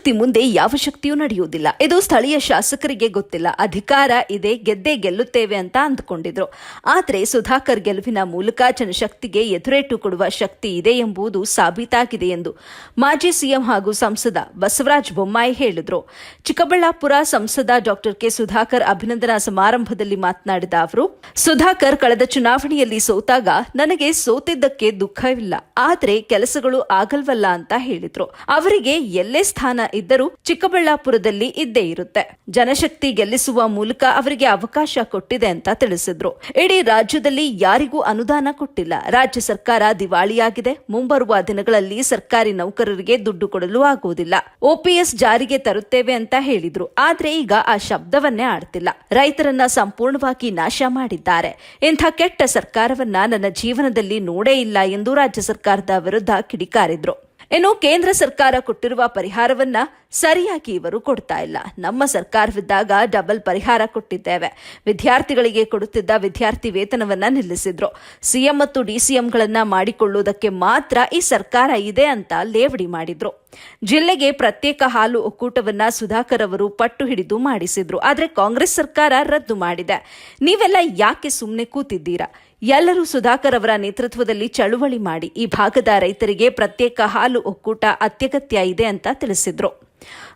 ಜನಶಕ್ತಿ ಮುಂದೆ ಯಾವ ಶಕ್ತಿಯೂ ನಡೆಯುವುದಿಲ್ಲ. ಇದು ಸ್ಥಳೀಯ ಶಾಸಕರಿಗೆ ಗೊತ್ತಿಲ್ಲ. ಅಧಿಕಾರ ಇದೆ, ಗೆದ್ದೇ ಗೆಲ್ಲುತ್ತೇವೆ ಅಂತ ಅಂದುಕೊಂಡಿದ್ರು. ಆದರೆ ಸುಧಾಕರ್ ಗೆಲುವಿನ ಮೂಲಕ ಜನಶಕ್ತಿಗೆ ಎದುರೇಟು ಕೊಡುವ ಶಕ್ತಿ ಇದೆ ಎಂಬುದು ಸಾಬೀತಾಗಿದೆ ಎಂದು ಮಾಜಿ ಸಿಎಂ ಹಾಗೂ ಸಂಸದ ಬಸವರಾಜ ಬೊಮ್ಮಾಯಿ ಹೇಳಿದ್ರು. ಚಿಕ್ಕಬಳ್ಳಾಪುರ ಸಂಸದ ಡಾಕ್ಟರ್ ಕೆ ಸುಧಾಕರ್ ಅಭಿನಂದನಾ ಸಮಾರಂಭದಲ್ಲಿ ಮಾತನಾಡಿದ ಅವರು, ಸುಧಾಕರ್ ಕಳೆದ ಚುನಾವಣೆಯಲ್ಲಿ ಸೋತಾಗ ನನಗೆ ಸೋತಿದ್ದಕ್ಕೆ ದುಃಖವಿಲ್ಲ. ಆದರೆ ಕೆಲಸಗಳು ಆಗಲ್ವಲ್ಲ ಅಂತ ಹೇಳಿದ್ರು. ಅವರಿಗೆ ಎಲ್ಲೇ ಸ್ಥಾನ ಇದ್ದರೂ ಚಿಕ್ಕಬಳ್ಳಾಪುರದಲ್ಲಿ ಇದ್ದೇ ಇರುತ್ತೆ. ಜನಶಕ್ತಿ ಗೆಲ್ಲಿಸುವ ಮೂಲಕ ಅವರಿಗೆ ಅವಕಾಶ ಕೊಟ್ಟಿದೆ ಅಂತ ತಿಳಿಸಿದ್ರು. ಇಡೀ ರಾಜ್ಯದಲ್ಲಿ ಯಾರಿಗೂ ಅನುದಾನ ಕೊಟ್ಟಿಲ್ಲ. ರಾಜ್ಯ ಸರ್ಕಾರ ದಿವಾಳಿಯಾಗಿದೆ. ಮುಂಬರುವ ದಿನಗಳಲ್ಲಿ ಸರ್ಕಾರಿ ನೌಕರರಿಗೆ ದುಡ್ಡು ಕೊಡಲು ಆಗುವುದಿಲ್ಲ. ಓಪಿಎಸ್ ಜಾರಿಗೆ ತರುತ್ತೇವೆ ಅಂತ ಹೇಳಿದ್ರು. ಆದ್ರೆ ಈಗ ಆ ಶಬ್ದವನ್ನೇ ಆಡ್ತಿಲ್ಲ. ರೈತರನ್ನ ಸಂಪೂರ್ಣವಾಗಿ ನಾಶ ಮಾಡಿದ್ದಾರೆ. ಇಂಥ ಕೆಟ್ಟ ಸರ್ಕಾರವನ್ನ ನನ್ನ ಜೀವನದಲ್ಲಿ ನೋಡೇ ಇಲ್ಲ ಎಂದು ರಾಜ್ಯ ಸರ್ಕಾರದ ವಿರುದ್ಧ ಕಿಡಿಕಾರಿದ್ರು. ಇನ್ನು ಕೇಂದ್ರ ಸರ್ಕಾರ ಕೊಟ್ಟಿರುವ ಪರಿಹಾರವನ್ನ ಸರಿಯಾಗಿ ಇವರು ಕೊಡ್ತಾ ಇಲ್ಲ. ನಮ್ಮ ಸರ್ಕಾರವಿದ್ದಾಗ ಡಬಲ್ ಪರಿಹಾರ ಕೊಟ್ಟಿದ್ದೇವೆ. ವಿದ್ಯಾರ್ಥಿಗಳಿಗೆ ಕೊಡುತ್ತಿದ್ದ ವಿದ್ಯಾರ್ಥಿ ವೇತನವನ್ನ ನಿಲ್ಲಿಸಿದ್ರು. ಸಿಎಂ ಮತ್ತು ಡಿಸಿಎಂಗಳನ್ನ ಮಾಡಿಕೊಳ್ಳುವುದಕ್ಕೆ ಮಾತ್ರ ಈ ಸರ್ಕಾರ ಇದೆ ಅಂತ ಲೇವಡಿ ಮಾಡಿದ್ರು. ಜಿಲ್ಲೆಗೆ ಪ್ರತ್ಯೇಕ ಹಾಲು ಒಕ್ಕೂಟವನ್ನ ಸುಧಾಕರ್ ಅವರು ಪಟ್ಟು ಹಿಡಿದು ಮಾಡಿಸಿದ್ರು. ಆದ್ರೆ ಕಾಂಗ್ರೆಸ್ ಸರ್ಕಾರ ರದ್ದು ಮಾಡಿದೆ. ನೀವೆಲ್ಲ ಯಾಕೆ ಸುಮ್ಮನೆ ಕೂತಿದ್ದೀರಾ? ಎಲ್ಲರೂ ಸುಧಾಕರ್ ಅವರ ನೇತೃತ್ವದಲ್ಲಿ ಚಳುವಳಿ ಮಾಡಿ ಈ ಭಾಗದ ರೈತರಿಗೆ ಪ್ರತ್ಯೇಕ ಹಾಲು ಒಕ್ಕೂಟ ಅತ್ಯಗತ್ಯ ಇದೆ ಅಂತ ತಿಳಿಸಿದ್ರು.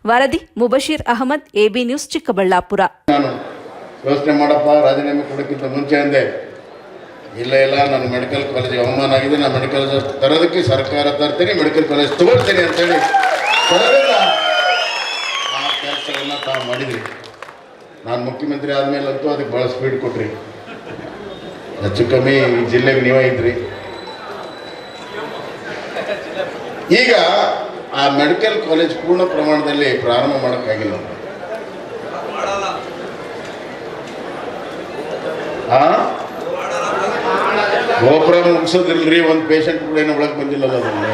ವರದಿ ಮುಬಶೀರ್ ಅಹಮದ್, ಎಬಿ ನ್ಯೂಸ್, ಚಿಕ್ಕಬಳ್ಳಾಪುರ. ನಾನು ಯೋಚನೆ ಮಾಡಪ್ಪ, ರಾಜೀನಾಮೆ ಕೊಡೋಕ್ಕಿಂತ ಮುಂಚೆ ಅಂದೆ. ಇಲ್ಲ ಇಲ್ಲ, ನಾನು ಮೆಡಿಕಲ್ ಕಾಲೇಜಿಗೆ ಅವಮಾನ ಆಗಿದೆ. ನಾನು ಮೆಡಿಕಲ್ ತರೋದಕ್ಕೆ ಸರ್ಕಾರ ತರ್ತೀನಿ ಮೆಡಿಕಲ್ ಕಾಲೇಜ್ ತಗೊಳ್ತೀನಿ ಅಂತೇಳಿ ಆ ಕೆಲಸವನ್ನು ತಾವು ಮಾಡಿದ್ರಿ. ನಾನು ಮುಖ್ಯಮಂತ್ರಿ ಆದಮೇಲಂತೂ ಅದಕ್ಕೆ ಭಾಳ ಸ್ಪೀಡ್ ಕೊಟ್ರಿ. ಹೆಚ್ಚು ಕಮ್ಮಿ ಜಿಲ್ಲೆಗೆ ನೀವೇ ಇದ್ರಿ. ಈಗ ಆ ಮೆಡಿಕಲ್ ಕಾಲೇಜ್ ಪೂರ್ಣ ಪ್ರಮಾಣದಲ್ಲಿ ಪ್ರಾರಂಭ ಮಾಡೋಕ್ಕಾಗಿಲ್ಲ ಗೋಪುರ ಮುಗಿಸೋದಿಲ್ರಿ ಒಂದು ಪೇಷಂಟ್ ಕೂಡ ಏನು ಒಳಗೆ ಬಂದಿಲ್ಲಲ್ಲ ಅದನ್ನು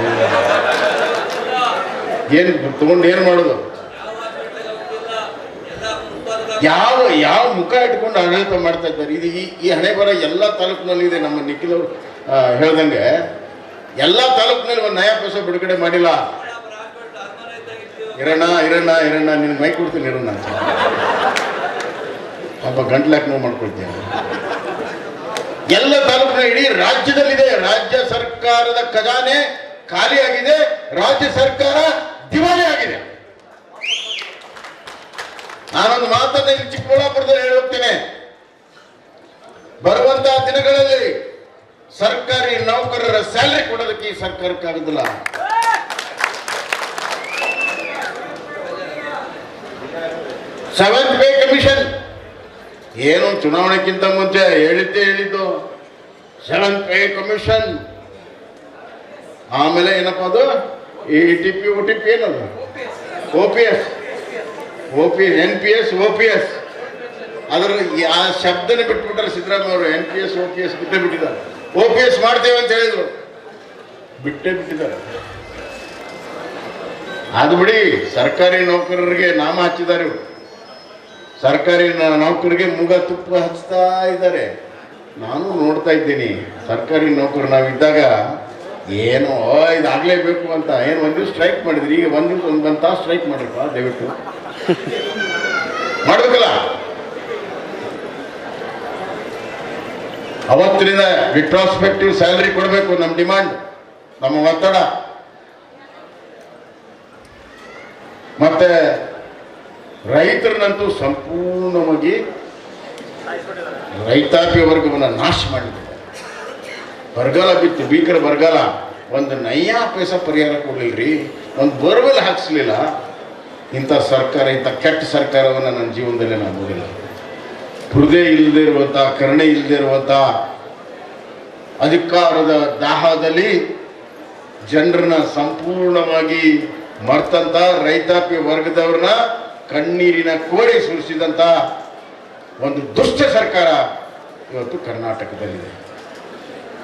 ಏನು ತಗೊಂಡು ಏನು ಮಾಡೋದು? ಯಾವ ಯಾವ ಮುಖ ಇಟ್ಕೊಂಡು ಆಡಳಿತ ಮಾಡ್ತಾ ಇದ್ದಾರೆ? ಇದು ಈ ಈ ಹಣೆ ಬರ ಎಲ್ಲ ತಾಲೂಕಿನಲ್ಲಿ ಇದೆ ನಮ್ಮ ನಿಖಿಲ್ ಅವರು ಹೇಳ್ದಂಗೆ. ಎಲ್ಲ ತಾಲೂಕಿನಲ್ಲಿ ಒಂದು ನಯಾ ಬಿಡುಗಡೆ ಮಾಡಿಲ್ಲ. ಇರಣ್ಣ ಇರಣ್ಣ ಇರಣ್ಣ ನಿನ್ಗೆ ಮೈ ಕೊಡ್ತೀನಿ ಇರೋಣ ಒಬ್ಬ ಗಂಟ್ಲಾಕ್ ನೋವು ಮಾಡ್ಕೊಳ್ತೀನಿ ಎಲ್ಲ ತಾಲೂಕಿನ ಇಡೀ ರಾಜ್ಯದಲ್ಲಿದೆ. ರಾಜ್ಯ ಸರ್ಕಾರದ ಖಜಾನೆ ಖಾಲಿಯಾಗಿದೆ. ರಾಜ್ಯ ಸರ್ಕಾರ ದಿವಾಳಿ ಆಗಿದೆ. ನಾನೊಂದು ಮಾತನ್ನ ಚಿಕ್ಕಬಳ್ಳಾಪುರದಲ್ಲಿ ಹೇಳಿ ಹೋಗ್ತೇನೆ ಬರುವಂತಹ ದಿನಗಳಲ್ಲಿ ಸರ್ಕಾರಿ ನೌಕರರ ಸ್ಯಾಲರಿ ಕೊಡೋದಕ್ಕೆ ಈ ಸರ್ಕಾರಕ್ಕೆ ಆಗುದಿಲ್ಲ. ಸೆವೆಂತ್ ಪೇ ಕಮಿಷನ್ ಏನು ಚುನಾವಣೆಗಿಂತ ಮುಂಚೆ ಹೇಳಿದ್ದೇ ಹೇಳಿದ್ದು. ಸೆವೆಂತ್ ಪೇ ಕಮಿಷನ್ ಆಮೇಲೆ ಏನಪ್ಪ ಅದು? ಈ T P O T P ಏನದು? O P S O P N P S O P S ಅದರ ಈ- ಆ ಶಬ್ದನೇ ಬಿಟ್ಬಿಟ್ಟಾರೆ ಸಿದ್ದರಾಮಯ್ಯ ಅವರು N P S O P S ಬಿಟ್ಟೇ ಬಿಟ್ಟಿದ್ದಾರೆ. ಒ ಪಿ ಎಸ್ ಮಾಡ್ತೇವೆ ಅಂತ ಹೇಳಿದ್ರು. ಬಿಟ್ಟೇ ಬಿಟ್ಟಿದ್ದಾರೆ. ಅದು ಬಿಡಿ ಸರ್ಕಾರಿ ನೌಕರರಿಗೆ ನಾಮ ಹಚ್ಚಿದ್ದಾರೆ. ಸರ್ಕಾರಿ ನೌಕರಿಗೆ ಮುಗ ತುಪ್ಪ ಹಚ್ತಾ ಇದ್ದಾರೆ. ನಾನು ನೋಡ್ತಾ ಇದ್ದೀನಿ ಸರ್ಕಾರಿ ನೌಕರು ನಾವಿದ್ದಾಗ ಏನೋ ಇದಾಗಲೇಬೇಕು ಅಂತ ಏನು ಒಂದು ದಿವಸ ಸ್ಟ್ರೈಕ್ ಮಾಡಿದ್ರಿ ಈಗ ಒಂದು ದಿವಸ ಒಂದು ಒಂದು ತಾಸು ಸ್ಟ್ರೈಕ್ ಮಾಡಿರಪ್ಪ ದಯವಿಟ್ಟು. ಮಾಡ್ಬೇಕಲ್ಲ? ಅವತ್ತಿನಿಂದ ರಿಟ್ರಾಸ್ಪೆಕ್ಟಿವ್ ಸ್ಯಾಲರಿ ಕೊಡಬೇಕು ನಮ್ಮ ಡಿಮಾಂಡ್ ನಮ್ಮ ಒತ್ತಡ. ಮತ್ತೆ ರೈತರನ್ನಂತೂ ಸಂಪೂರ್ಣವಾಗಿ ರೈತಾಪಿ ವರ್ಗವನ್ನು ನಾಶ ಮಾಡಿದ್ದಾರೆ ಬರಗಾಲ ಬಿತ್ತು, ಭೀಕರ ಬರಗಾಲ. ಒಂದು ನಯ್ಯಾ ಪೈಸ ಪರಿಹಾರ ಕೊಡಲಿಲ್ರಿ, ಒಂದು ಬೋರ್ವೆಲ್ ಹಾಕಿಸ್ಲಿಲ್ಲ, ಇಂಥ ಸರ್ಕಾರ, ಇಂಥ ಕೆಟ್ಟ ಸರ್ಕಾರವನ್ನು ನನ್ನ ಜೀವನದಲ್ಲಿ ನಾನು ನೋಡಿಲ್ಲ ಹೃದಯ ಇಲ್ಲದೆ ಇರುವಂಥ ಕರುಣೆ ಇಲ್ಲದೆ ಇರುವಂಥ ಅಧಿಕಾರದ ದಾಹದಲ್ಲಿ ಜನರನ್ನ ಸಂಪೂರ್ಣವಾಗಿ ಮರ್ತಂತ, ರೈತಾಪಿ ವರ್ಗದವ್ರನ್ನ ಕಣ್ಣೀರಿನ ಕೋರಿ ಸುರಿಸಿದಂಥ ಒಂದು ದುಷ್ಟ ಸರ್ಕಾರ ಇವತ್ತು ಕರ್ನಾಟಕದಲ್ಲಿದೆ.